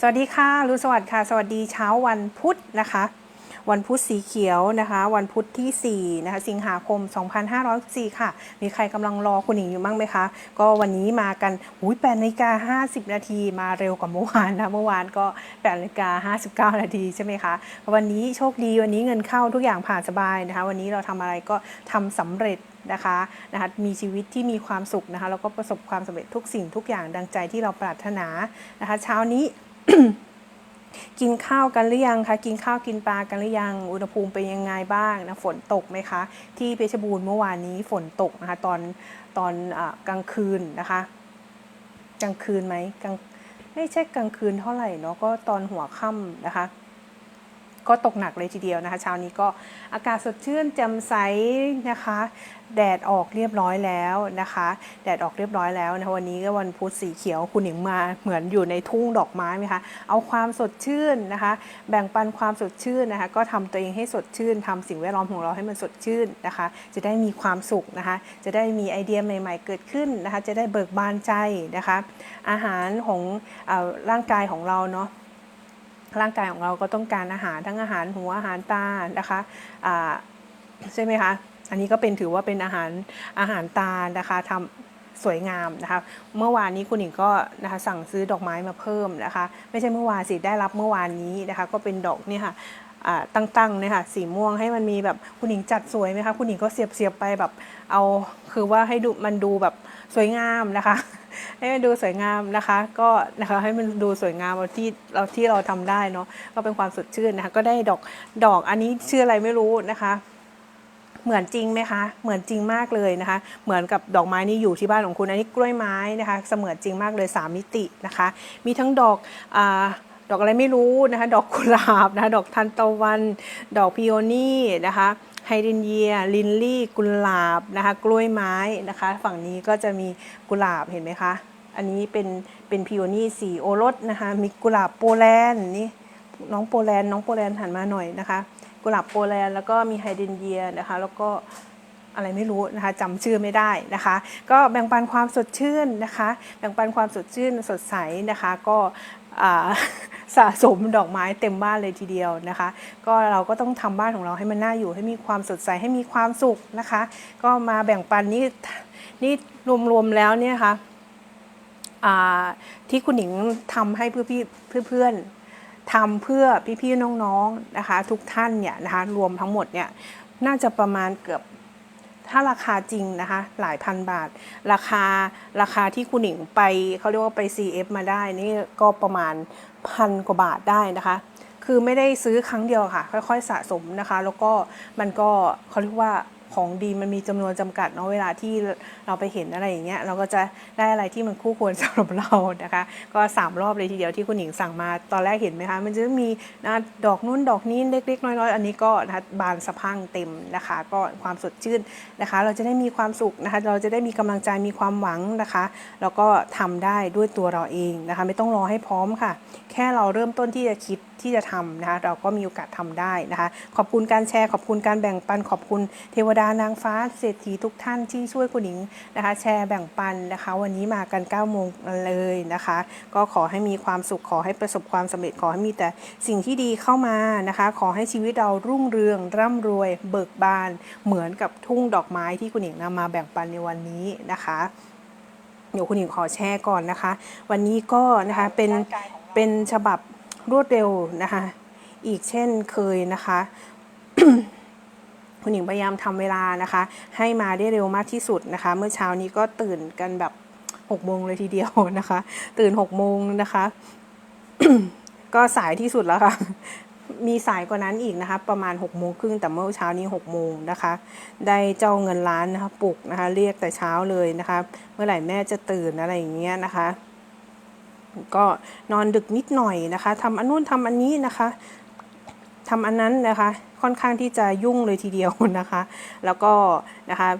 สวัสดีค่ะรุสวัสดิ์ค่ะ สวัสดีเช้าวันพุธนะคะ วันพุธสีเขียวนะคะ วันพุธที่4นะคะสิงหาคม 2564ค่ะ มีใครกำลังรอคุณหญิงอยู่บ้างไหมคะ ก็วันนี้มากันอุ้ย8นาฬิกา50 นาทีมาเร็วกว่าเมื่อวานนะเมื่อวานก็8นาฬิกา59 นาทีใช่ไหมคะวันนี้โชคดีวันนี้เงินเข้าทุกอย่างผ่านสบายนะคะ วันนี้เราทำอะไรก็ทำสำเร็จนะคะนะคะมีชีวิตที่มีความสุขนะคะแล้วก็ประสบความสำเร็จทุกสิ่งทุกอย่างดังใจที่เราปรารถนานะคะ เช้านี้ กินข้าวกันหรือยังคะกินข้าวกินปลากันหรือยัง อุณหภูมิเป็นยังไงบ้างนะฝนตกไหมคะ ที่เพชรบูรณ์เมื่อวานนี้ฝนตกนะคะตอนตอนอกลางคืนนะคะ กลางคืนไหมกลางไม่ใช่กลางคืนเท่าไหร่เนาะก็ตอนหัวค่ำนะคะ ก็ตกหนักเลยทีเดียวนะคะ เช้านี้ก็อากาศสดชื่นแจ่มใสนะคะ แดดออกเรียบร้อยแล้วนะคะ แดดออกเรียบร้อยแล้วนะะวันนี้ก็วันพุธสีเขียวคุณหญิงมาเหมือนอยู่ในทุ่งดอกไม้ไหมคะเอาความสดชื่นนะคะ แบ่งปันความสดชื่นนะคะ ก็ทำตัวเองให้สดชื่นทำสิ่งแวดล้อมของเราให้มันสดชื่นนะคะ จะได้มีความสุขนะคะ จะได้มีไอเดียใหม่ ๆ เกิดขึ้นนะคะ จะได้เบิกบานใจนะคะ อาหารของอร่างกายของเราเนาะ ร่างกายของเราก็ต้องการอาหารทั้งอาหารหัวอาหารตานะคะอ่าใช่ไหมคะอันนี้ก็เป็นถือว่าเป็นอาหารอาหารตานะคะทำสวยงามนะคะ เมื่อวานนี้คุณหญิงก็นะคะสั่งซื้อดอกไม้มาเพิ่มนะคะ ไม่ใช่เมื่อวานสิได้รับเมื่อวานนี้นะคะ ก็เป็นดอกเนี่ยค่ะอ่าตั้งๆเนี่ยค่ะสีม่วงให้มันมีแบบคุณหญิงจัดสวยไหมคะคุณหญิงก็เสียบๆไปแบบเอาคือว่าให้ดูมันดูแบบสวยงามนะคะ ให้มันดูสวยงามนะคะ ก็นะคะให้มันดูสวยงามเอาที่เราที่เราทำได้เนาะก็เป็นความสดชื่นนะคะ ก็ได้ดอกดอกอันนี้ชื่ออะไรไม่รู้นะคะเหมือนจริงไหมคะ เหมือนจริงมากเลยนะคะ เหมือนกับดอกไม้นี่อยู่ที่บ้านของคุณ อันนี้กล้วยไม้นะคะ เสมือนจริงมากเลย 3 มิตินะคะ มีทั้งดอกอดอกอะไรไม่รู้นะคะ ดอกกุหลาบนะคะ ดอกทันตะวัน ดอกพิโอนี่นะคะ ไฮดินเยีย ลินลี่ กุหลาบนะคะ กล้วยไม้นะคะ ฝั่งนี้ก็จะมีกุหลาบเห็นไหมคะ อันนี้เป็นเป็นพิโอนี่สีโอรสนะคะ มีกุหลาบโปแลนด์นี่น้องโปแลนด์น้องโปแลนด์หันมาหน่อยนะคะ กุหลาบโปแลนด์แล้วก็มีไฮเดรนเยียนะคะ แล้วก็อะไรไม่รู้นะคะจำชื่อไม่ได้นะคะ ก็แบ่งปันความสดชื่นนะคะ แบ่งปันความสดชื่นสดใสนะคะ ก็อ่า สะสมดอกไม้เต็มบ้านเลยทีเดียวนะคะ ก็เราก็ต้องทำบ้านของเราให้มันน่าอยู่ให้มีความสดใสให้มีความสุขนะคะ ก็มาแบ่งปันนี่นี่รวมๆแล้วเนี่ยค่ะอ่าที่คุณหญิงทำให้เพื่อพี่เพื่อนๆทำเพื่อพี่ๆน้องๆนะคะ ทุกท่านเนี่ยนะคะรวมทั้งหมดเนี่ยน่าจะประมาณเกือบถ้าราคาจริงนะคะ หลายพันบาท ราคาราคาที่คุณหญิงไปเขาเรียกว่าไป CF มาได้นี่ก็ประมาณ พันกว่าบาทได้นะคะ คือไม่ได้ซื้อครั้งเดียวค่ะ ค่อยๆสะสมนะคะ แล้วก็มันก็เขาเรียกว่า ของดีมันมีจำนวนจำกัดเนาะเวลาที่เราไปเห็นอะไรอย่างเงี้ยเราก็จะได้อะไรที่มันคู่ควรสำหรับเรานะคะ ก็สามรอบเลยทีเดียวที่คุณหญิงสั่งมาตอนแรกเห็นไหมคะ มันจะมีนะดอกนู้นดอกนี้เล็กๆ น้อยๆ อันนี้ก็นะคะบานสะพังเต็มนะคะ ก็ความสดชื่นนะคะ เราจะได้มีความสุขนะคะ เราจะได้มีกำลังใจมีความหวังนะคะ แล้วก็ทำได้ด้วยตัวเราเองนะคะ ไม่ต้องรอให้พร้อมค่ะ แค่เราเริ่มต้นที่จะคิด ที่จะทำนะคะเราก็มีโอกาสทำได้นะคะ ขอบคุณการแชร์ขอบคุณการแบ่งปัน ขอบคุณเทวดานางฟ้าเศรษฐีทุกท่านที่ช่วยคุณหญิงนะคะ แชร์แบ่งปันนะคะ วันนี้มากัน9โมงเลยนะคะ ก็ขอให้มีความสุขขอให้ประสบความสำเร็จขอให้มีแต่สิ่งที่ดีเข้ามานะคะ ขอให้ชีวิตเรารุ่งเรืองร่ำรวย เบิกบานเหมือนกับทุ่งดอกไม้ที่คุณหญิงนำมาแบ่งปันในวันนี้นะคะเดี๋ยวคุณหญิงขอแชร์ก่อนนะคะ วันนี้ก็นะคะเป็นเป็นฉบับ รวดเร็วนะคะ อีกเช่นเคยนะคะคุณหญิงพยายามทำเวลานะคะ ให้มาได้เร็วมากที่สุดนะคะ เมื่อเช้านี้ก็ตื่นกันแบบ6โมงเลยทีเดียวนะคะ ตื่น6โมงนะคะ ก็สายที่สุดแล้วค่ะ มีสายกว่านั้นอีกนะคะ ประมาณ6โมงครึ่งแต่เมื่อเช้านี้6โมงนะคะ ได้เจ้าเงินล้านนะคะปลุกนะคะ เรียกแต่เช้าเลยนะคะ เมื่อไหร่แม่จะตื่นอะไรอย่างเงี้ยนะคะ ก็นอนดึกนิดหน่อยนะคะทำอันนู้นทำอันนี้นะคะทำอันนั้นนะคะ ค่อนข้างที่จะยุ่งเลยทีเดียวนะคะ แล้วก็นะคะ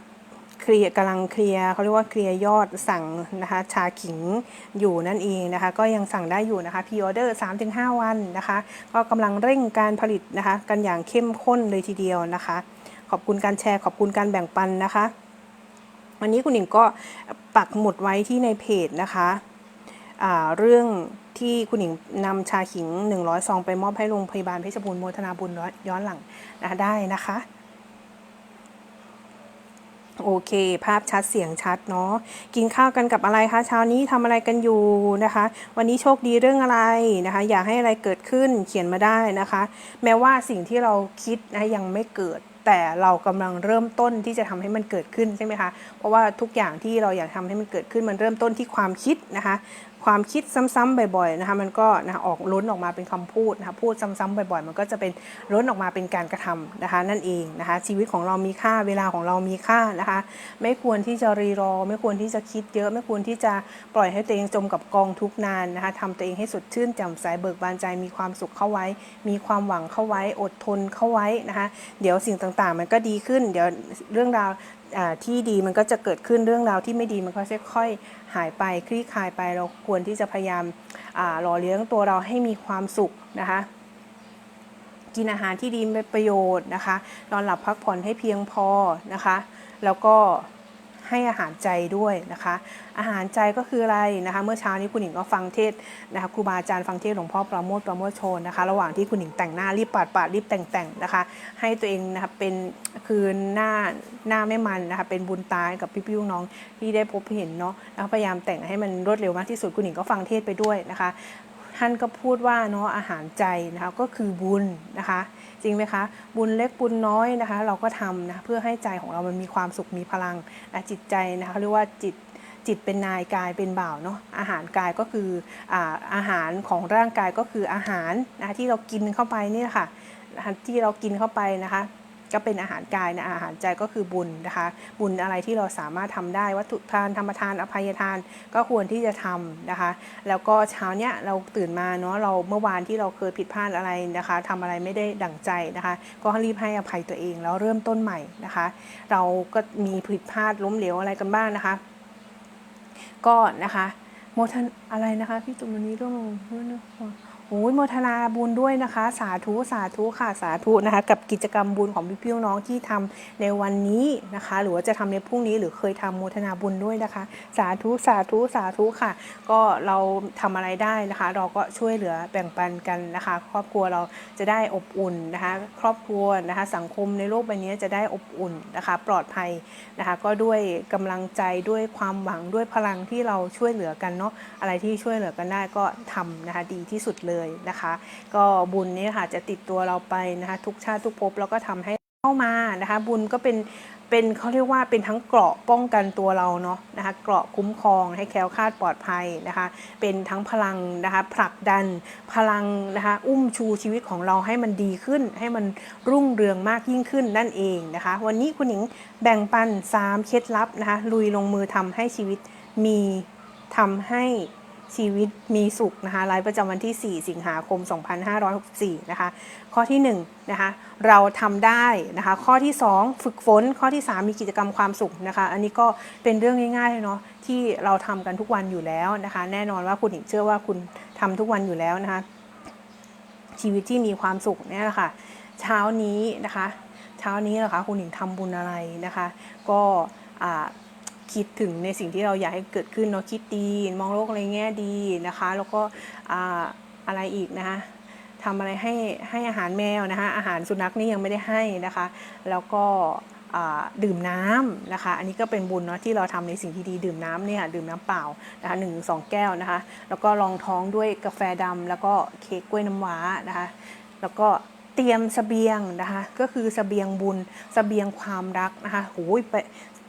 เคลียร์กำลังเคลียร์เขาเรียกว่าเคลียร์ยอดสั่งนะคะ ชาขิงอยู่นั่นเองนะคะ ก็ยังสั่งได้อยู่นะคะพีออเดอร์3-5วันนะคะ ก็กำลังเร่งการผลิตนะคะ กันอย่างเข้มข้นเลยทีเดียวนะคะ ขอบคุณการแชร์ขอบคุณการแบ่งปันนะคะ วันนี้คุณหญิงก็ปักหมุดไว้ที่ในเพจนะคะ เรื่องที่คุณหญิงนำชาขิง 100 ซองไปมอบให้โรงพยาบาลเพชรบูรณ์โมทนาบุญย้อนหลังนะได้นะคะ โอเค ภาพชัดเสียงชัดเนาะกินข้าวกันกับอะไรคะเช้านี้ทำอะไรกันอยู่นะคะ วันนี้โชคดีเรื่องอะไรนะคะ อยากให้อะไรเกิดขึ้นเขียนมาได้นะคะ แม้ว่าสิ่งที่เราคิดนะยังไม่เกิดแต่เรากำลังเริ่มต้นที่จะทำให้มันเกิดขึ้นใช่ไหมคะ เพราะว่าทุกอย่างที่เราอยากทำให้มันเกิดขึ้นมันเริ่มต้นที่ความคิดนะคะ ความคิดซ้ำๆบ่อยๆนะคะมันก็นะคะออกล้นออกมาเป็นคำพูดนะคะพูดซ้ำๆบ่อยๆ มันก็จะเป็นล้นออกมาเป็นการกระทำนะคะนั่นเองนะคะชีวิตของเรามีค่าเวลาของเรามีค่านะคะไม่ควรที่จะรีรอ ไม่ควรที่จะคิดเยอะ ไม่ควรที่จะปล่อยให้ตัวเองจมกับกองทุกนานนะคะทำตัวเองให้สดชื่นแจ่มใสเบิกบานใจมีความสุขเข้าไว้ มีความหวังเข้าไว้ อดทนเข้าไว้นะคะเดี๋ยวสิ่งต่างๆ มันก็ดีขึ้น เดี๋ยวเรื่องราว ที่ดีมันก็จะเกิดขึ้นเรื่องราวที่ไม่ดีมันก็จะค่อยหายไปคลี่คลายไปเราควรที่จะพยายามหล่อเลี้ยงตัวเราให้มีความสุขนะคะ กินอาหารที่ดีมีประโยชน์นะคะ นอนหลับพักผ่อนให้เพียงพอนะคะ แล้วก็ ให้อาหารใจด้วยนะคะ อาหารใจก็คืออะไรนะคะ เมื่อเช้านี้คุณหญิงก็ฟังเทศนะคะครูบาอาจารย์ฟังเทศหลวงพ่อประโมทประโมทโชนนะคะ ระหว่างที่คุณหญิงแต่งหน้ารีบปาดปาดรีบแต่งแต่งนะคะ ให้ตัวเองนะคะเป็นคือหน้าหน้าไม่มันนะคะเป็นบุญตายกับพี่พี่น้องๆที่ได้พบเห็นเนาะพยายามแต่งให้มันรวดเร็วมากที่สุดคุณหญิงก็ฟังเทศไปด้วยนะคะ ท่านก็พูดว่าเนาะอาหารใจนะคะก็คือบุญนะคะ จริงไหมคะ บุญเล็กบุญน้อยนะคะ เราก็ทำนะเพื่อให้ใจของเรามันมีความสุขมีพลังนะจิตใจนะคะเรียกว่าจิตจิตเป็นนายกายเป็นบ่าวเนาะอาหารกายก็คืออาอาหารของร่างกายก็คืออาหารนะะที่เรากินเข้าไปนี่แหละค่ะนะคะที่เรากินเข้าไปนะคะ ก็เป็นอาหารกายนะอาหารใจก็คือบุญนะคะ บุญอะไรที่เราสามารถทำได้วัตถุทานธรรมทานอภัยทานก็ควรที่จะทำนะคะ แล้วก็เช้าเนี้ยเราตื่นมาเนาะเราเมื่อวานที่เราเคยผิดพลาดอะไรนะคะทำอะไรไม่ได้ดั่งใจนะคะ ก็รีบให้อภัยตัวเองแล้วเริ่มต้นใหม่นะคะ เราก็มีผิดพลาดล้มเหลวอะไรกันบ้างนะคะ ก็นะคะโมทันอะไรนะคะพี่ตุ่มวันนี้ร่วม โอ้ยโมทนาบุญด้วยนะคะ สาธุสาธุค่ะสาธุนะคะ กับกิจกรรมบุญของพี่พี่น้องที่ทำในวันนี้นะคะ หรือว่าจะทำในพรุ่งนี้หรือเคยทำโมทนาบุญด้วยนะคะ สาธุสาธุสาธุค่ะ ก็เราทำอะไรได้นะคะ เราก็ช่วยเหลือแบ่งปันกันนะคะ ครอบครัวเราจะได้อบอุ่นนะคะ ครอบครัวนะคะ สังคมในโลกใบนี้จะได้อบอุ่นนะคะ ปลอดภัยนะคะ ก็ด้วยกำลังใจด้วยความหวังด้วยพลังที่เราช่วยเหลือกันเนาะอะไรที่ช่วยเหลือกันได้ก็ทำนะคะดีที่สุดเลยนะคะ ก็บุญนี้ค่ะจะติดตัวเราไปนะคะ ทุกชาติทุกภพแล้วก็ทำให้เข้ามานะคะ บุญก็เป็นเป็นเขาเรียกว่าเป็นทั้งเกราะป้องกันตัวเราเนาะนะคะเกราะคุ้มครองให้แคล้วคลาดปลอดภัยนะคะ เป็นทั้งพลังนะคะผลักดันพลังนะคะอุ้มชูชีวิตของเราให้มันดีขึ้น ให้มันรุ่งเรืองมากยิ่งขึ้นนั่นเองนะคะ วันนี้คุณหญิงแบ่งปัน 3 เคล็ดลับนะคะลุยลงมือทำให้ชีวิตมีทำให้ ชีวิตมีสุขนะคะไลฟ์ประจำวันที่ 4 สิงหาคม 2564 นะคะ ข้อที่1นะคะเราทำได้นะคะ ข้อที่ 2 ฝึกฝน ข้อที่ 3 มีกิจกรรมความสุขนะคะ อันนี้ก็เป็นเรื่องง่ายๆเลยเนาะที่เราทำกันทุกวันอยู่แล้วนะคะ แน่นอนว่าคุณหญิงเชื่อว่าคุณทำทุกวันอยู่แล้วนะคะ ชีวิตที่มีความสุขเนี่ยแหละค่ะเช้านี้นะคะ เช้านี้นะคะคุณหญิงทำบุญอะไรนะคะ ก็อ่า คิดถึงในสิ่งที่เราอยากให้เกิดขึ้นเนาะคิดดี มองโลกในแง่ดีนะคะ แล้วก็อ่าอะไรอีกนะคะทำอะไรให้ให้อาหารแมวนะคะอาหารสุนัขนี่ยังไม่ได้ให้นะคะ แล้วก็ดื่มน้ำนะคะ อันนี้ก็เป็นบุญเนาะที่เราทำในสิ่งที่ดีดื่มน้ำเนี่ยดื่มน้ำเปล่านะคะหนึ่งสองแก้วนะคะ แล้วก็รองท้องด้วยกาแฟดำแล้วก็เค้กกล้วยน้ำว้านะคะ แล้วก็เตรียมเสบียงนะคะ ก็คือเสบียงบุญเสบียงความรักนะคะโอ้ยไป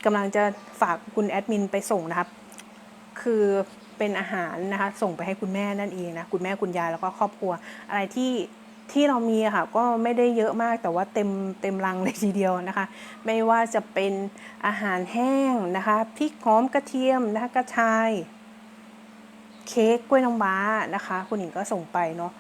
กำลังจะฝากคุณแอดมินไปส่งนะครับ คือเป็นอาหารนะคะ ส่งไปให้คุณแม่นั่นเองนะ คุณแม่คุณยายแล้วก็ครอบครัว อะไรที่ที่เรามีค่ะก็ไม่ได้เยอะมากแต่ว่าเต็มเต็มรังเลยทีเดียวนะคะ ไม่ว่าจะเป็นอาหารแห้งนะคะพริกหอมกระเทียมนะคะกระชาย เค้กกล้วยน้ำว้านะคะ คุณหญิงก็ส่งไปเนาะ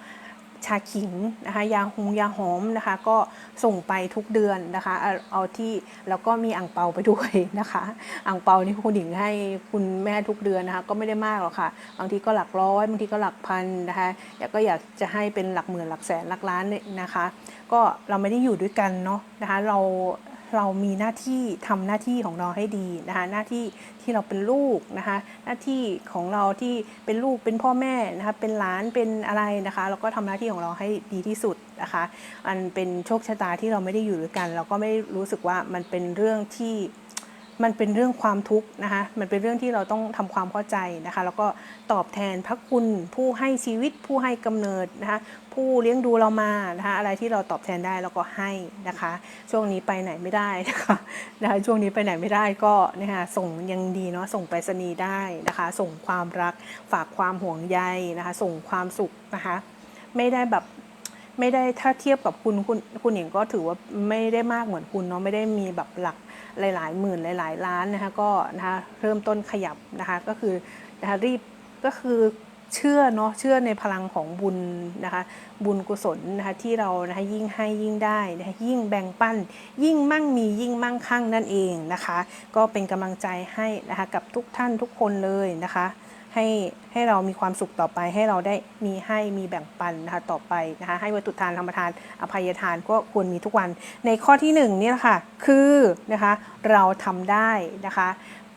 ชาขิงนะคะยาหงยาหอมนะคะก็ส่งไปทุกเดือนนะคะเอาที่แล้วก็มีอ่างเปาไปด้วยนะคะอ่างเปานี่คุณหญิงให้คุณแม่ทุกเดือนนะคะก็ไม่ได้มากหรอกค่ะบางทีก็หลักร้อยบางทีก็หลักพันนะคะอยากก็อยากจะให้เป็นหลักหมื่นหลักแสนหลักล้านเนี่ยนะคะ ก็เราไม่ได้อยู่ด้วยกันเนาะนะคะเรา เรามีหน้าที่ทำหน้าที่ของเราให้ดีนะคะหน้าที่ที่เราเป็นลูกนะคะหน้าที่ของเราที่เป็นลูกเป็นพ่อแม่นะคะเป็นหลานเป็นอะไรนะคะเราก็ทำหน้าที่ของเราให้ดีที่สุดนะคะอันเป็นโชคชะตาที่เราไม่ได้อยู่ด้วยกัน เราก็ไม่ได้รู้สึกว่ามันเป็นเรื่องที่ มันเป็นเรื่องความทุกข์นะคะ มันเป็นเรื่องที่เราต้องทำความเข้าใจนะคะ แล้วก็ตอบแทนพระคุณผู้ให้ชีวิตผู้ให้กำเนิดนะคะ ผู้เลี้ยงดูเรามานะคะอะไรที่เราตอบแทนได้เราก็ให้นะคะ ช่วงนี้ไปไหนไม่ได้นะคะนะคะช่วงนี้ไปไหนไม่ได้ก็นะคะส่งยังดีเนาะส่งไปรษณีย์ได้นะคะ ส่งความรักฝากความห่วงใยนะคะ ส่งความสุขนะคะ ไม่ได้แบบไม่ได้ถ้าเทียบกับคุณคุณคุณหญิงก็ถือว่าไม่ได้มากเหมือนคุณเนาะไม่ได้มีแบบหลัก หลาย ๆ หมื่นหลาย ๆ ล้านนะคะก็นะคะเริ่มต้นขยับนะคะก็คือนะคะรีบก็คือเชื่อเนาะเชื่อในพลังของบุญนะคะบุญกุศลนะคะที่เรานะคะยิ่งให้ยิ่งได้นะคะยิ่งแบ่งปันยิ่งมั่งมียิ่งมั่งคั่งนั่นเองนะคะ ก็เป็นกำลังใจให้นะคะกับทุกท่านทุกคนเลยนะคะ ให้ให้เรามีความสุขต่อไป ให้เราได้มีให้มีแบ่งปันนะคะต่อไปนะคะให้วัตถุทานธรรมทานอภัยทานก็ควรมีทุกวัน ในข้อที่หนึ่งนี่แหละค่ะคือนะคะเราทำได้นะคะ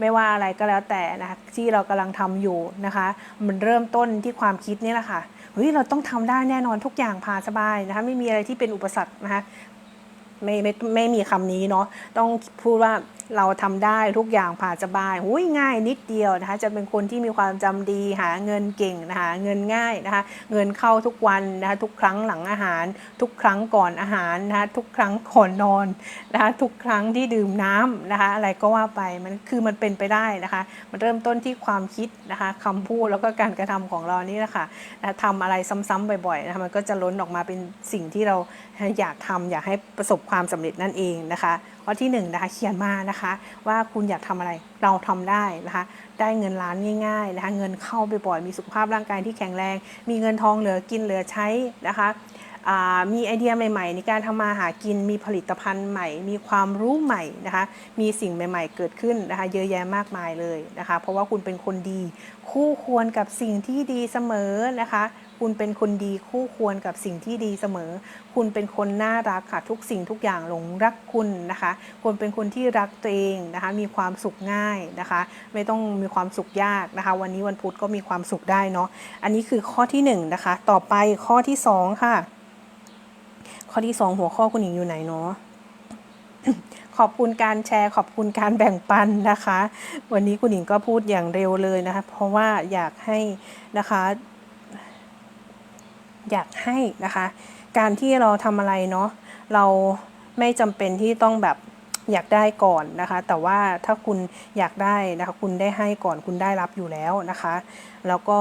ไม่ว่าอะไรก็แล้วแต่นะคะที่เรากำลังทำอยู่นะคะ มันเริ่มต้นที่ความคิดนี่แหละค่ะเฮ้ยเราต้องทำได้แน่นอนทุกอย่างผ่าสบายนะคะไม่มีอะไรที่เป็นอุปสรรคนะคะไม่ไม่ไม่มีคำนี้เนาะต้องพูดว่า เราทำได้ทุกอย่างผ่านสบายหุยง่ายนิดเดียวนะคะจะเป็นคนที่มีความจำดีหาเงินเก่งนะคะเงินง่ายนะคะเงินเข้าทุกวันนะคะทุกครั้งหลังอาหาร ทุกครั้งก่อนอาหารนะคะทุกครั้งก่อนนอนนะคะทุกครั้งที่ดื่มน้ำนะคะอะไรก็ว่าไปมันคือมันเป็นไปได้นะคะมันเริ่มต้นที่ความคิดนะคะคำพูดแล้วก็การกระทำของเรานี่แหละคะนะทำอะไรซ้ำๆบ่อยๆนะคะมันก็จะล้นออกมาเป็นสิ่งที่เราอยากทำอยากให้ประสบความสำเร็จนั่นเองนะคะ ข้อที่1นงนะคะเขียนมานะคะว่าคุณอยากทำอะไรเราทำได้นะคะได้เงินล้านง่ายๆนะคะเงินเข้าไปบ่อยมีสุขภาพร่างกายที่แข็งแรง มีเงินทองเหลือกินเหลือใช้นะคะมีไอเดียใหม่ๆ ในการทำมาหากินมีผลิตภัณฑ์ใหม่ มีความรู้ใหม่นะคะมีสิ่งใหม่ ๆ เกิดขึ้นนะคะเยอะแยะมากมายเลยนะคะเพราะว่าคุณเป็นคนดี คู่ควรกับสิ่งที่ดีเสมอนะคะ คุณเป็นคนดีคู่ควรกับสิ่งที่ดีเสมอ คุณเป็นคนน่ารักค่ะทุกสิ่งทุกอย่างหลงรักคุณนะคะคุณเป็นคนที่รักตัวเองนะคะ มีความสุขง่ายนะคะ ไม่ต้องมีความสุขยากนะคะ วันนี้วันพุธก็มีความสุขได้เนาะอันนี้คือข้อที่หนึ่งนะคะ ต่อไปข้อที่สองค่ะ ข้อที่สองหัวข้อคุณหญิงอยู่ไหนเนาะขอบคุณการแชร์ขอบคุณการแบ่งปันนะคะ วันนี้คุณหญิงก็พูดอย่างเร็วเลยนะคะ เพราะว่าอยากให้นะคะ อยากให้นะคะ การที่เราทำอะไรเนาะเราไม่จำเป็นที่ต้องแบบอยากได้ก่อนนะคะ แต่ว่าถ้าคุณอยากได้นะคะ คุณได้ให้ก่อนคุณได้รับอยู่แล้วนะคะ แล้วก็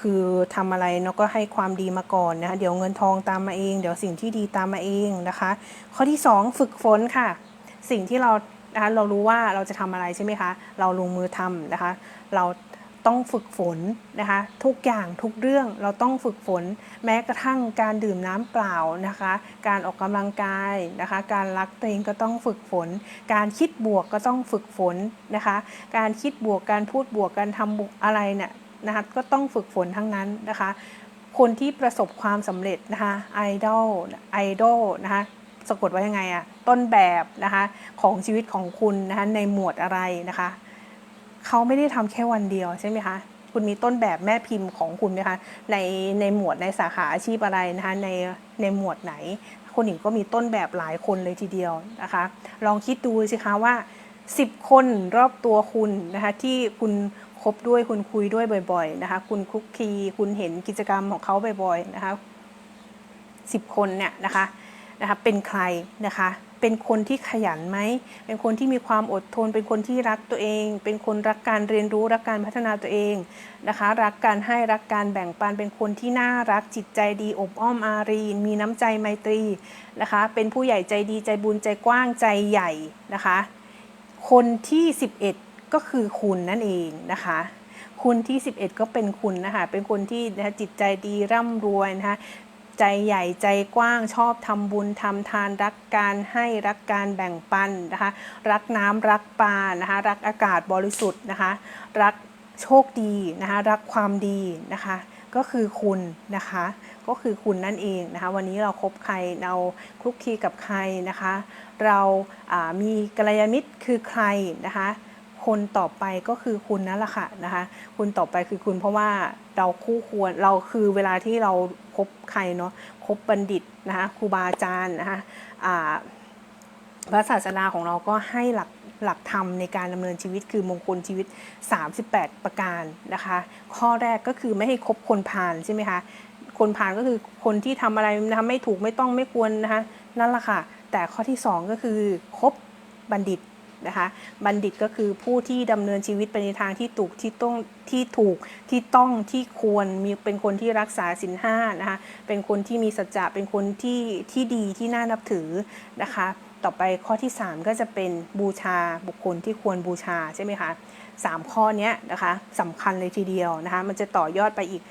คือทำอะไรเนาะก็ให้ความดีมาก่อนนะคะเดี๋ยวเงินทองตามมาเอง เดี๋ยวสิ่งที่ดีตามมาเองนะคะ ข้อที่ 2 ฝึกฝนค่ะ สิ่งที่เรานะคะเรารู้ว่าเราจะทำอะไรใช่ไหมคะ เราลงมือทำนะคะ เรา ต้องฝึกฝนนะคะ ทุกอย่างทุกเรื่องเราต้องฝึกฝน แม้กระทั่งการดื่มน้ำเปล่านะคะ การออกกำลังกายนะคะ การรักตัวเองก็ต้องฝึกฝน การคิดบวกก็ต้องฝึกฝนนะคะ การคิดบวกการพูดบวกการทำบวกอะไรเนี่ยนะคะก็ต้องฝึกฝนทั้งนั้นนะคะ คนที่ประสบความสำเร็จนะคะไอดอลไอดอลนะคะสะกดว่ายังไงอะต้นแบบนะคะของชีวิตของคุณนะคะในหมวดอะไรนะคะ เขาไม่ได้ทำแค่วันเดียวใช่ไหมคะคุณมีต้นแบบแม่พิมพ์ของคุณไหมคะในในหมวดในสาขาอาชีพอะไรนะคะในในหมวดไหนคุณหญิงก็มีต้นแบบหลายคนเลยทีเดียวนะคะ ลองคิดดูสิคะว่า 10 คนรอบตัวคุณนะคะที่คุณคบด้วยคุณคุยด้วยบ่อย ๆนะคะ คุณคุกคีคุณเห็นกิจกรรมของเขาบ่อยๆนะคะ10 คนเนี่ยนะคะนะคะเป็นใครนะคะ เป็นคนที่ขยันไหม เป็นคนที่มีความอดทน เป็นคนที่รักตัวเอง เป็นคนรักการเรียนรู้รักการพัฒนาตัวเองนะคะ รักการให้รักการแบ่งปัน เป็นคนที่น่ารักจิตใจดีอบอ้อมอารีมีน้ำใจไมตรีนะคะ เป็นผู้ใหญ่ใจดีใจบุญใจกว้างใจใหญ่นะคะ คนที่ 11 ก็คือคุณนั่นเองนะคะคุณที่ 11 ก็เป็นคุณนะคะ เป็นคนที่นะะจิตใจดีร่ำรวยนะคะ ใจใหญ่ใจกว้างชอบทำบุญทำทานรักการให้รักการแบ่งปันนะคะรักน้ำรักปลานะคะรักอากาศบริสุทธิ์นะคะรักโชคดีนะคะรักความดีนะคะก็คือคุณนะคะ ก็คือคุณนั่นเองนะคะ วันนี้เราคบใครเราคลุกคลีกับใครนะคะ เราามีกัลยาณมิตรคือใครนะคะ คนต่อไปก็คือคุณนั่นแหละค่ะนะคะ คุณต่อไปคือคุณเพราะว่าเราคู่ควรเราคือเวลาที่เรา บใครเนาะคบบัณฑิตนะคะครูบาอาจารย์นะคะพระศาสดาของเราก็ให้หลักหลักธรรมในการดำเนินชีวิตคือมงคลชีวิต 38 ประการนะคะ ข้อแรกก็คือไม่ให้คบคนพาลใช่ไหมคะคนพาลก็คือคนที่ทำอะไรนะคะไม่ถูกไม่ต้องไม่ควรนะคะนั่นแหละค่ะ แต่ข้อที่ 2 ก็คือคบบัณฑิต นะคะบัณฑิตก็คือผู้ที่ดำเนินชีวิตไปในทางที่ถูกที่ต้องที่ถูกที่ต้องที่ควรมีเป็นคนที่รักษาศีลห้านะคะเป็นคนที่มีสัจจะเป็นคนที่ที่ดีที่น่านับถือนะคะ ต่อไปข้อที่ 3 ก็จะเป็นบูชาบุคคลที่ควรบูชาใช่ไหมคะ สามข้อนี้นะคะสำคัญเลยทีเดียวนะคะมันจะต่อยอดไปอีก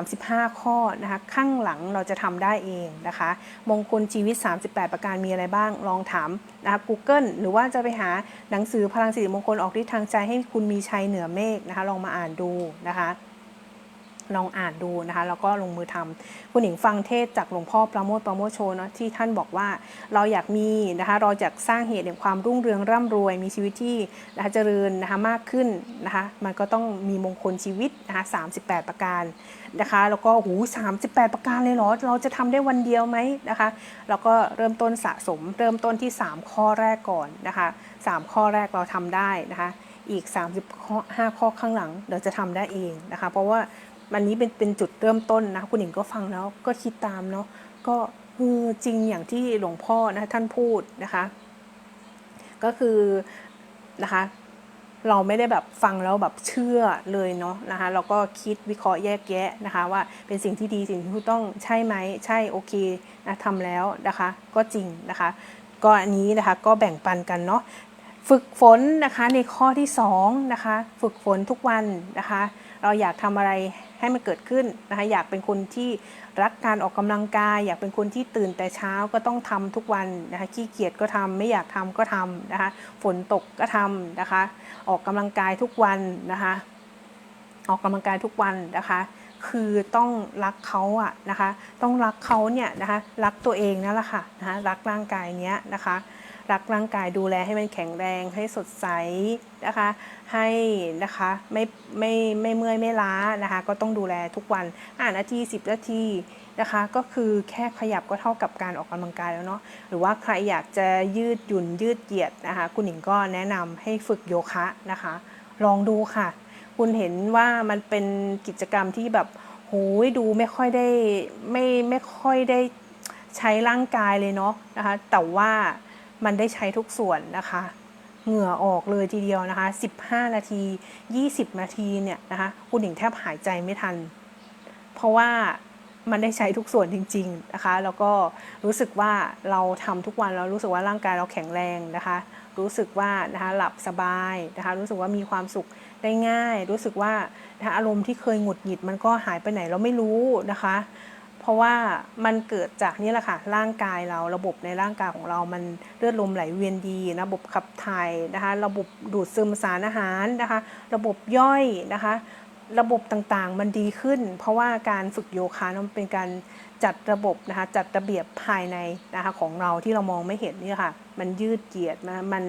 35 ข้อนะคะข้างหลังเราจะทำได้เองนะคะมงคลชีวิต 38 ประการมีอะไรบ้างลองถามนะคะ Google หรือว่าจะไปหาหนังสือพลังสิริมงคลออกฤทธิ์ทางใจให้คุณมีชัยเหนือเมฆนะคะลองมาอ่านดูนะคะ ลองอ่านดูนะคะ แล้วก็ลงมือทำคุณหญิงฟังเทศจากหลวงพ่อประโมทประโมทโชเนาะที่ท่านบอกว่าเราอยากมีนะคะเราอยากสร้างเหตุแห่งความรุ่งเรืองร่ำรวย มีชีวิตที่นะคะเจริญนะคะมากขึ้นนะคะมันก็ต้องมีมงคลชีวิตนะคะ38ประการนะคะ แล้วก็หู38ประการเลยเหรอ เราจะทำได้วันเดียวไหมนะคะ แล้วก็เริ่มต้นสะสม เริ่มต้นที่ 3 ข้อแรกก่อนนะคะ3ข้อแรกเราทำได้นะคะ อีก 35 ข้อข้างหลังเดี๋ยวจะทำได้เองนะคะ เพราะว่า มันนี้เป็นเป็นจุดเริ่มต้นนะคุณหญิงก็ฟังแล้วก็คิดตามเนาะก็เออจริงอย่างที่หลวงพ่อนะท่านพูดนะคะ ก็คือนะคะเราไม่ได้แบบฟังแล้วแบบเชื่อเลยเนาะนะคะเราก็คิดวิเคราะห์แยกแยะนะคะว่าเป็นสิ่งที่ดีสิ่งที่ถูกต้องใช่ไหมใช่โอเคนะทำแล้วนะคะ ก็จริงนะคะ ก็อันนี้นะคะก็แบ่งปันกันเนาะฝึกฝนนะคะในข้อที่2นะคะฝึกฝนทุกวันนะคะ เราอยากทำอะไรให้มันเกิดขึ้นนะคะอยากเป็นคนที่รักการออกกำลังกาย อยากเป็นคนที่ตื่นแต่เช้าก็ต้องทำทุกวันนะคะขี้เกียจก็ทำไม่อยากทำก็ทำนะคะฝนตกก็ทำนะคะออกกำลังกายทุกวันนะคะออกกำลังกายทุกวันนะคะคือต้องรักเขาอะนะคะ ต้องรักเขาเนี่ยนะคะ รักตัวเองนั่นแหละค่ะนะคะ รักร่างกายเนี้ยนะคะ รักร่างกายดูแลให้มันแข็งแรง ให้สดใสนะคะ ให้นะคะไม่ไม่ไม่เมื่อยไม่ล้านะคะ ก็ต้องดูแลทุกวันอ่านาที10นาทีนะคะ ก็คือแค่ขยับก็เท่ากับการออกกำลังกายแล้วเนาะหรือว่าใครอยากจะยืดหยุ่นยืดเหยียดนะคะ คุณหญิงก็แนะนำให้ฝึกโยคะนะคะ ลองดูค่ะ คุณเห็นว่ามันเป็นกิจกรรมที่แบบโหยดูไม่ค่อยได้ไม่ไม่ค่อยได้ใช้ร่างกายเลยเนาะนะคะ แต่ว่า มันได้ใช้ทุกส่วนนะคะ เหงื่อออกเลยทีเดียวนะคะ 15 นาที 20 นาทีเนี่ยนะคะคุณหญิงแทบหายใจไม่ทัน เพราะว่ามันได้ใช้ทุกส่วนจริง ๆนะคะ แล้วก็รู้สึกว่าเราทำทุกวันเรารู้สึกว่าร่างกายเราแข็งแรงนะคะ รู้สึกว่านะคะหลับสบายนะคะ รู้สึกว่ามีความสุขได้ง่าย รู้สึกว่าะะอารมณ์ที่เคยหงุดหงิดมันก็หายไปไหนเราไม่รู้นะคะ ราะว่ามันเกิดจากนี่แหละค่ะร่างกายเราระบบในร่างกายของเรามันเลือดลมไหลเวียนดีนะระบบขับถ่ายนะคะระบบดูดซึมสารอาหารนะคะ ระบบย่อยนะคะ ระบบต่างๆมันดีขึ้น เพราะว่าการฝึกโยคะมันเป็นการจัดระบบนะคะจัดระเบียบภายในนะคะของเราที่เรามองไม่เห็นนี่ค่ะ มันยืดเหยียดนะมัน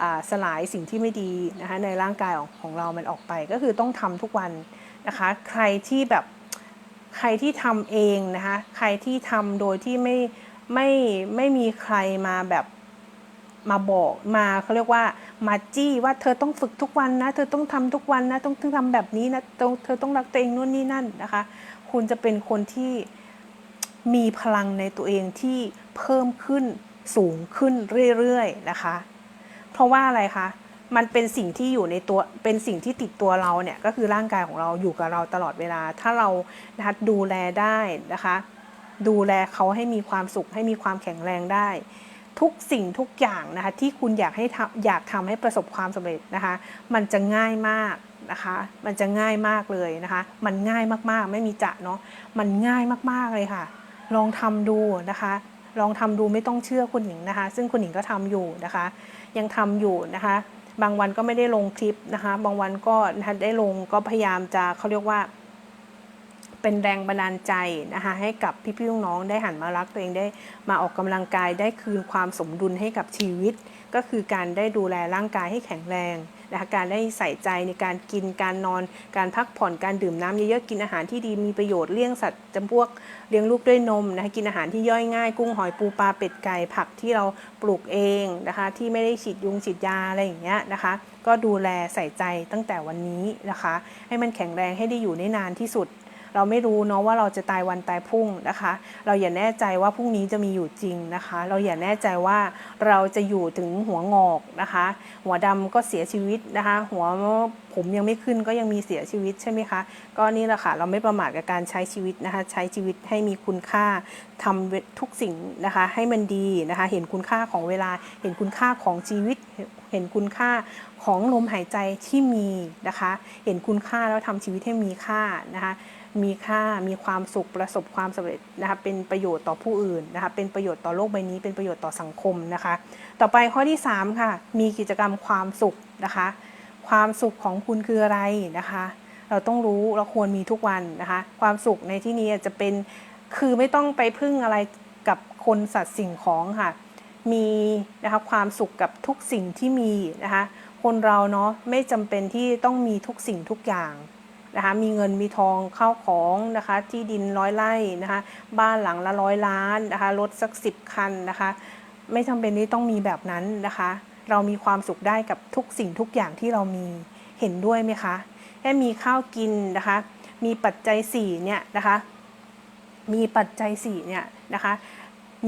อ่าสลายสิ่งที่ไม่ดีนะคะในร่างกายของของเรามันออกไปก็คือต้องทำทุกวันนะคะ ใครที่แบบ ใครที่ทำเองนะคะใครที่ทำโดยที่ไม่ไม่ไม่มีใครมาแบบมาบอกมาเขาเรียกว่ามาจี้ว่าเธอต้องฝึกทุกวันนะ เธอต้องทำทุกวันนะต้องต้องทำแบบนี้นะต้องเธอต้องรักตัวเองนู่นนี่นั่นนะคะ คุณจะเป็นคนที่มีพลังในตัวเองที่เพิ่มขึ้นสูงขึ้นเรื่อยๆนะคะ เพราะว่าอะไรคะ มันเป็นสิ่งที่อยู่ในตัวเป็นสิ่งที่ติดตัวเราเนี่ยก็คือร่างกายของเราอยู่กับเราตลอดเวลา ถ้าเรานะคะดูแลได้นะคะ ดูแลเขาให้มีความสุขให้มีความแข็งแรงได้ ทุกสิ่งทุกอย่างนะคะที่คุณอยากให้ทำอยากทำให้ประสบความสำเร็จนะคะ มันจะง่ายมากนะคะ มันจะง่ายมากเลยนะคะ มันง่ายมากๆ ไม่มีจะเนาะมันง่ายมากๆเลยค่ะ ลองทำดูนะคะลองทำดูไม่ต้องเชื่อคุณหญิงนะคะ ซึ่งคุณหญิงก็ทำอยู่นะคะ ยังทำอยู่นะคะ บางวันก็ไม่ได้ลงคลิปนะคะ บางวันก็นะคะได้ลงก็พยายามจะเขาเรียกว่า เป็นแรงบันดาลใจนะคะให้กับพี่ๆน้องๆได้หันมารักตัวเองได้มาออกกำลังกายได้คืนความสมดุลให้กับชีวิต ก็คือการได้ดูแลร่างกายให้แข็งแรง นะคะการได้ใส่ใจในการกินการนอน การพักผ่อนการดื่มน้ำเยอะๆกินอาหารที่ดีมีประโยชน์เลี่ยงสัตว์จำพวกเลี้ยงลูกด้วยนมนะคะกินอาหารที่ย่อยง่าย กุ้งหอยปูปลาเป็ดไก่ผักที่เราปลูกเองนะคะที่ไม่ได้ฉีดยุงฉีดยาอะไรอย่างเงี้ยนะคะ ก็ดูแลใส่ใจตั้งแต่วันนี้นะคะ ให้มันแข็งแรงให้ได้อยู่ได้นานที่สุด เราไม่รู้เนาะว่าเราจะตายวันตายพรุ่งนะคะ เราอย่าแน่ใจว่าพรุ่งนี้จะมีอยู่จริงนะคะ เราอย่าแน่ใจว่าเราจะอยู่ถึงหัวงอกนะคะ หัวดำก็เสียชีวิตนะคะ หัวผมยังไม่ขึ้นก็ยังมีเสียชีวิตใช่ไหมคะ ก็นี่แหละค่ะเราไม่ประมาทกับการใช้ชีวิตนะคะ ใช้ชีวิตให้มีคุณค่าทำทุกสิ่งนะคะ ให้มันดีนะคะ เห็นคุณค่าของเวลา เห็นคุณค่าของชีวิต เห็นคุณค่าของลมหายใจที่มีนะคะ เห็นคุณค่าแล้วทำชีวิตให้มีค่านะคะ มีค่ามีความสุขประสบความสำเร็จนะคะเป็นประโยชน์ต่อผู้อื่นนะคะเป็นประโยชน์ต่อโลกใบนี้เป็นประโยชน์ต่อสังคมนะคะ ต่อไปข้อที่ 3 ค่ะ มีกิจกรรมความสุขนะคะ ความสุขของคุณคืออะไรนะคะ เราต้องรู้เราควรมีทุกวันนะคะ ความสุขในที่นี้จะเป็นคือไม่ต้องไปพึ่งอะไรกับคนสัตว์สิ่งของค่ะ มีนะคะความสุขกับทุกสิ่งที่มีนะคะ คนเราเนาะไม่จำเป็นที่ต้องมีทุกสิ่งทุกอย่าง นะคะมีเงินมีทองเข้าของนะคะที่ดินร้อยไร่นะคะบ้านหลังละร้อยล้านนะคะรถสักสิบคันนะคะไม่จำเป็นที่ต้องมีแบบนั้นนะคะ เรามีความสุขได้กับทุกสิ่งทุกอย่างที่เรามีเห็นด้วยไหมคะแค่มีข้าวกินนะคะ มีปัจจัย4เนี่ยนะคะมีปัจจัย4เนี่ยนะคะ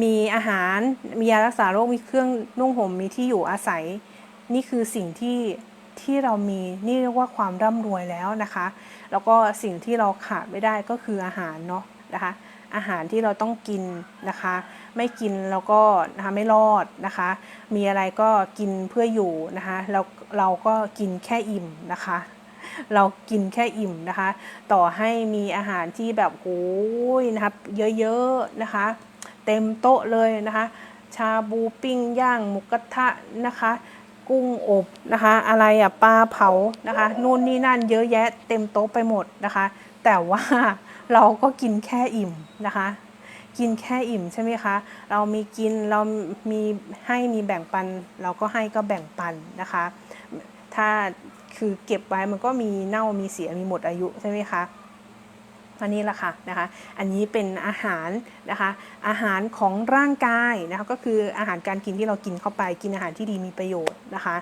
มีอาหารมียารักษาโรคมีเครื่องนุ่งห่มมีที่อยู่อาศัย นี่คือสิ่งที่ที่เรามีนี่เรียกว่าความร่ำรวยแล้วนะคะ แล้วก็สิ่งที่เราขาดไม่ได้ก็คืออาหารเนาะนะคะอาหารที่เราต้องกินนะคะ ไม่กินแล้วก็นะคะไม่รอดนะคะ มีอะไรก็กินเพื่ออยู่นะคะแล้วเราก็กินแค่อิ่มนะคะ เรากินแค่อิ่มนะคะ ต่อให้มีอาหารที่แบบโอ้ยนะครับเยอะๆนะคะ เต็มโต๊ะเลยนะคะ ชาบูปิ้งย่างหมูกระทะนะคะ กุ้งอบนะคะ อะไรอะปลาเผานะคะนู่นนี่นั่นเยอะแยะเต็มโต๊ะไปหมดนะคะ แต่ว่าเราก็กินแค่อิ่มนะคะ กินแค่อิ่มใช่ไหมคะ เรามีกินเรามีให้มีแบ่งปัน เราก็ให้ก็แบ่งปันนะคะ ถ้าคือเก็บไว้มันก็มีเน่ามีเสียมีหมดอายุใช่ไหมคะ อันนี้แหละค่ะนะคะ อันนี้เป็นอาหารนะคะ อาหารของร่างกายนะคะก็คืออาหารการกินที่เรากินเข้าไป กินอาหารที่ดีมีประโยชน์นะคะ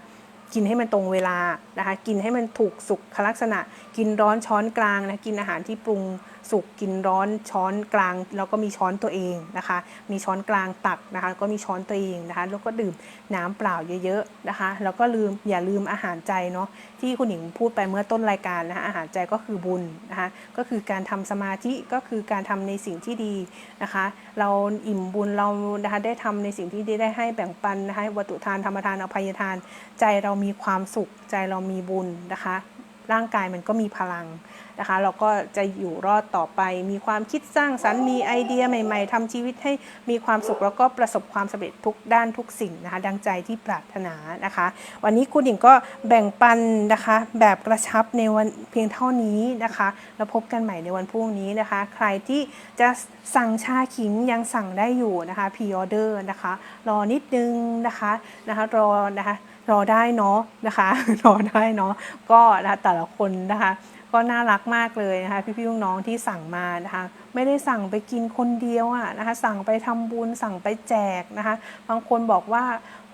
กินให้มันตรงเวลานะคะ กินให้มันถูกสุขลักษณะ กินร้อนช้อนกลางนะ กินอาหารที่ปรุง สุกกินร้อนช้อนกลาง แล้วก็มีช้อนตัวเองนะคะ มีช้อนกลางตักนะคะ ก็มีช้อนตัวเองนะคะ แล้วก็ดื่มน้ำเปล่าเยอะๆนะคะ แล้วก็ลืมอย่าลืมอาหารใจเนาะที่คุณหญิงพูดไปเมื่อต้นรายการนะคะอาหารใจก็คือบุญนะคะก็คือการทำสมาธิก็คือการทำในสิ่งที่ดีนะคะ เราอิ่มบุญเรานะคะได้ทำในสิ่งที่ดีได้ให้แบ่งปันนะคะวัตถุทานธรรมทานอภัยทาน ใจเรามีความสุขใจเรามีบุญนะคะ ร่างกายมันก็มีพลัง นะคะ เราก็จะอยู่รอดต่อไป มีความคิดสร้างสรรค์มีไอเดียใหม่ ๆทำชีวิตให้มีความสุขแล้วก็ประสบความสำเร็จทุกด้านทุกสิ่งนะคะ ดังใจที่ปรารถนานะคะ วันนี้คุณหญิงก็แบ่งปันนะคะ แบบกระชับในวันเพียงเท่านี้นะคะแล้วพบกันใหม่ในวันพรุ่งนี้นะคะ ใครที่จะสั่งชาขิงยังสั่งได้อยู่นะคะพ r ออเดอร์นะคะ รอนิดนึงนะคะนะคะรอนะคะรอได้เนาะนะคะ รอได้เนาะก็นะคะแต่ละคนนะคะ ก็น่ารักมากเลยนะคะพี่ๆน้องๆที่สั่งมานะคะไม่ได้สั่งไปกินคนเดียวอะนะคะสั่งไปทำบุญสั่งไปแจกนะคะบางคนบอกว่า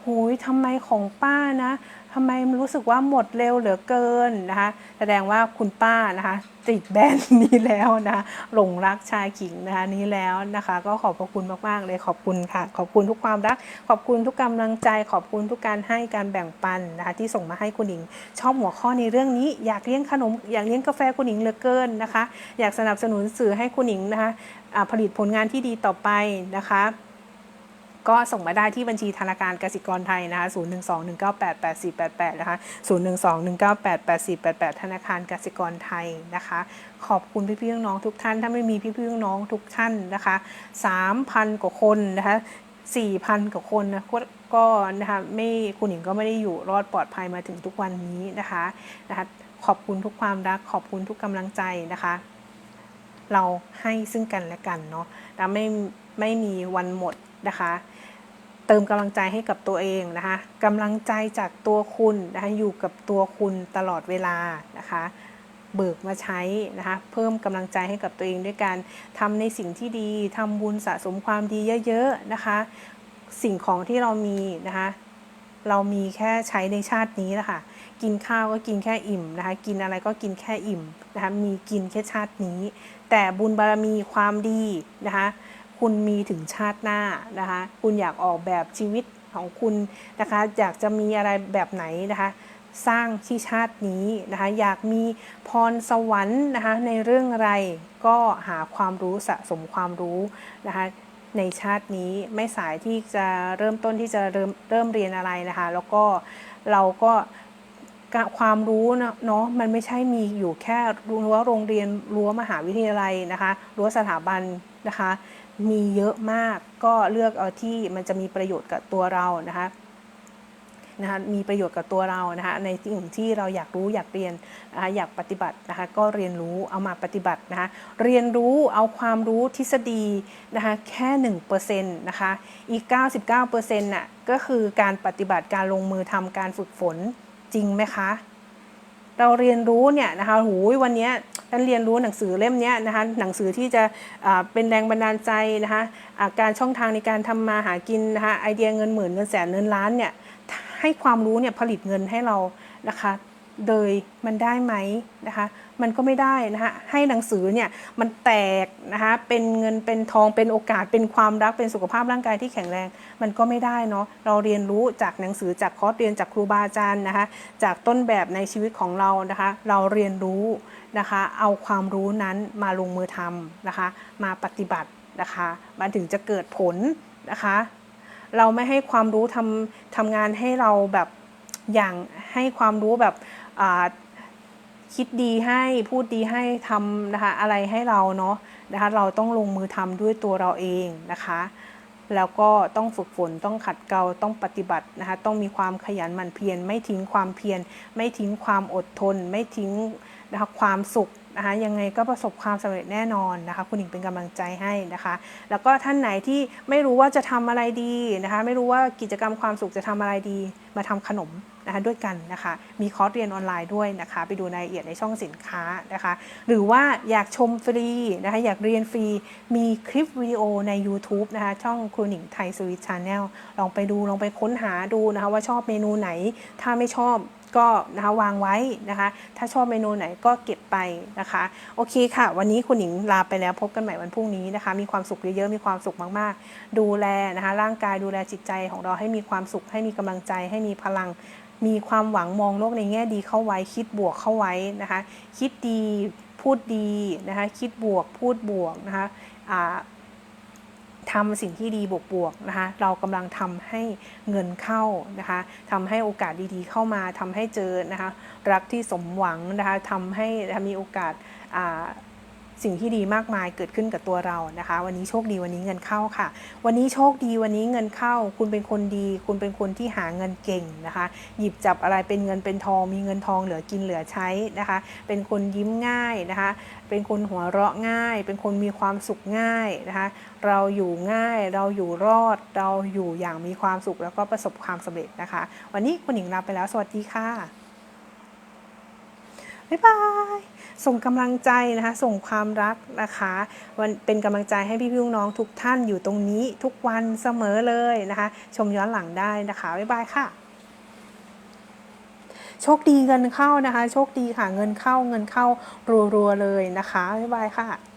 หูยทำไมของป้านะ ทำไมรู้สึกว่าหมดเร็วเหลือเกินนะคะ แสดงว่าคุณป้านะคะติดแบรนด์นี้แล้วนะคะหลงรักชาขิงนะคะนี้แล้วนะคะ ก็ขอบพระคุณมากๆเลยขอบคุณค่ะ ขอบคุณทุกความรัก ขอบคุณทุกกำลังใจ ขอบคุณทุกการให้การแบ่งปันนะคะที่ส่งมาให้คุณหญิง ชอบหัวข้อในเรื่องนี้ อยากเลี้ยงขนมอยากเลี้ยงกาแฟคุณหญิงเหลือเกินนะคะ อยากสนับสนุนสื่อให้คุณหญิงนะคะผลิตผลงานที่ดีต่อไปนะคะ ก็ส่งมาได้ที่บัญชีธนาคารกสิกรไทยนะคะ 012-198-8488 นะคะ 012-198-8488 ธนาคารกสิกรไทยนะคะ ขอบคุณพี่ๆน้องทุกท่าน ถ้าไม่มีพี่ๆน้องทุกท่านนะคะ 3,000 กว่าคนนะคะ4,000 กว่าคนนะก็ก็นะคะไม่คุณหญิงก็ไม่ได้อยู่รอดปลอดภัยมาถึงทุกวันนี้นะคะนะคะขอบคุณทุกความรัก ขอบคุณทุกกำลังใจนะคะ เราให้ซึ่งกันและกันเนาะแล้วไม่ไม่มีวันหมดนะคะ ติมกำลังใจให้กับตัวเองนะคะกำลังใจจากตัวคุณนะคะอยู่กับตัวคุณตลอดเวลานะคะเบิกมาใช้นะคะเพิ่มกำลังใจให้กับตัวเองด้วยการทำในสิ่งที่ดีทำบุญสะสมความดีเยอะๆนะคะ สิ่งของที่เรามีนะคะเรามีแค่ใช้ในชาตินี้แหละค่ะกินข้าวก็กินแค่อิ่มนะคะกินอะไรก็กินแค่อิ่มนะคะมีกินแค่ชาตินี้ แต่บุญบารมีความดีนะคะ คุณมีถึงชาติหน้านะคะ คุณอยากออกแบบชีวิตของคุณนะคะ อยากจะมีอะไรแบบไหนนะคะ สร้างที่ชาตินี้นะคะ อยากมีพรสวรรค์นะคะในเรื่องอะไรก็หาความรู้สะสมความรู้นะคะในชาตินี้ไม่สายที่จะเริ่มต้นที่จะเริ่มเริ่มเรียนอะไรนะคะ แล้วก็เราก็ความรู้เนาะมันไม่ใช่มีอยู่แค่รั้วโรงเรียนรั้วมหาวิทยาลัยนะคะรั้วสถาบันนะคะ มีเยอะมาก ก็เลือกเอาที่มันจะมีประโยชน์กับตัวเรานะคะนะคะมีประโยชน์กับตัวเรานะคะในสิ่งที่เราอยากรู้อยากเรียนนะคะอยากปฏิบัตินะคะก็เรียนรู้เอามาปฏิบัตินะคะเรียนรู้เอาความรู้ทฤษฎีนะคะแค่1%นะคะอีก 99%น่ะก็คือการปฏิบัติการลงมือทำการฝึกฝนจริงไหมคะ เราเรียนรู้เนี่ยนะคะหูยวันนี้ท่านเรียนรู้หนังสือเล่มนี้นะคะหนังสือที่จะเป็นแรงบันดาลใจนะคะการช่องทางในการทำมาหากินนะคะไอเดียเงินหมื่นเงินแสนเงินล้านเนี่ยให้ความรู้เนี่ยผลิตเงินให้เรานะคะโดยมันได้ไหมนะคะ มันก็ไม่ได้นะคะให้หนังสือเนี่ยมันแตกนะคะเป็นเงินเป็นทองเป็นโอกาสเป็นความรักเป็นสุขภาพร่างกายที่แข็งแรง มันก็ไม่ได้เนาะเราเรียนรู้จากหนังสือจากคอร์สเรียนจากครูบาอาจารย์นะคะจากต้นแบบในชีวิตของเรานะคะ เราเรียนรู้นะคะ เอาความรู้นั้นมาลงมือทำนะคะ มาปฏิบัตินะคะ มันถึงจะเกิดผลนะคะ เราไม่ให้ความรู้ทำทำงานให้เราแบบอย่างให้ความรู้แบบ คิดดีให้พูดดีให้ทำนะคะอะไรให้เราเนาะนะคะเราต้องลงมือทำด้วยตัวเราเองนะคะ แล้วก็ต้องฝึกฝนต้องขัดเกลาต้องปฏิบัตินะคะต้องมีความขยันหมั่นเพียรไม่ทิ้งความเพียรไม่ทิ้งความอดทน ไม่ทิ้งนะคะความสุขนะคะยังไงก็ประสบความสำเร็จแน่นอนนะคะคุณหญิงเป็นกำลังใจให้นะคะ แล้วก็ท่านไหนที่ไม่รู้ว่าจะทำอะไรดีนะคะไม่รู้ว่ากิจกรรมความสุขจะทำอะไรดี มาทำขนม นะคะด้วยกันนะคะมีคอร์สเรียนออนไลน์ด้วยนะคะ ไปดูรายละเอียดในช่องสินค้านะคะ หรือว่าอยากชมฟรีนะคะอยากเรียนฟรี มีคลิปวิดีโอใน YouTube นะคะช่องครูหนิงไทยสวิตชาแนลลองไปดูลองไปค้นหาดูนะคะว่าชอบเมนูไหน ถ้าไม่ชอบก็นะคะวางไว้นะคะ ถ้าชอบเมนูไหนก็เก็บไปนะคะ โอเคค่ะ วันนี้คุณหญิงลาไปแล้วพบกันใหม่วันพรุ่งนี้นะคะ มีความสุขเยอะๆมีความสุขมากๆ ดูแลนะคะ ร่างกายดูแลจิตใจของเราให้มีความสุขให้มีกำลังใจให้มีพลัง มีความหวังมองโลกในแง่ดีเข้าไว้ คิดบวกเข้าไว้นะคะ คิดดีพูดดีนะคะ คิดบวกพูดบวกนะคะอ่าทำสิ่งที่ดีบวกๆนะคะเรากำลังทำให้เงินเข้านะคะทำให้โอกาสดีๆเข้ามาทำให้เจอนะคะรักที่สมหวังนะคะทำให้มีโอกาสอ่า สิ่งที่ดีมากมายเกิดขึ้นกับตัวเรานะคะ วันนี้โชคดีวันนี้เงินเข้าค่ะ วันนี้โชคดีวันนี้เงินเข้า คุณเป็นคนดี คุณเป็นคนที่หาเงินเก่งนะคะ หยิบจับอะไรเป็นเงินเป็นทอง มีเงินทองเหลือกินเหลือใช้นะคะ เป็นคนยิ้มง่ายนะคะ เป็นคนหัวเราะง่าย เป็นคนมีความสุขง่ายนะคะ เราอยู่ง่ายเราอยู่รอด เราอยู่อย่างมีความสุขแล้วก็ประสบความสำเร็จนะคะ วันนี้คุณหญิงลาไปแล้วสวัสดีค่ะบ๊ายบาย ส่งกำลังใจนะคะ ส่งความรักนะคะวันเป็นกำลังใจให้พี่พี่น้องทุกท่านอยู่ตรงนี้ทุกวันเสมอเลยนะคะ ชมย้อนหลังได้นะคะ บ๊ายบายค่ะ โชคดีเงินเข้านะคะ โชคดีค่ะ เงินเข้าเงินเข้ารัวๆเลยนะคะ บ๊ายบายค่ะ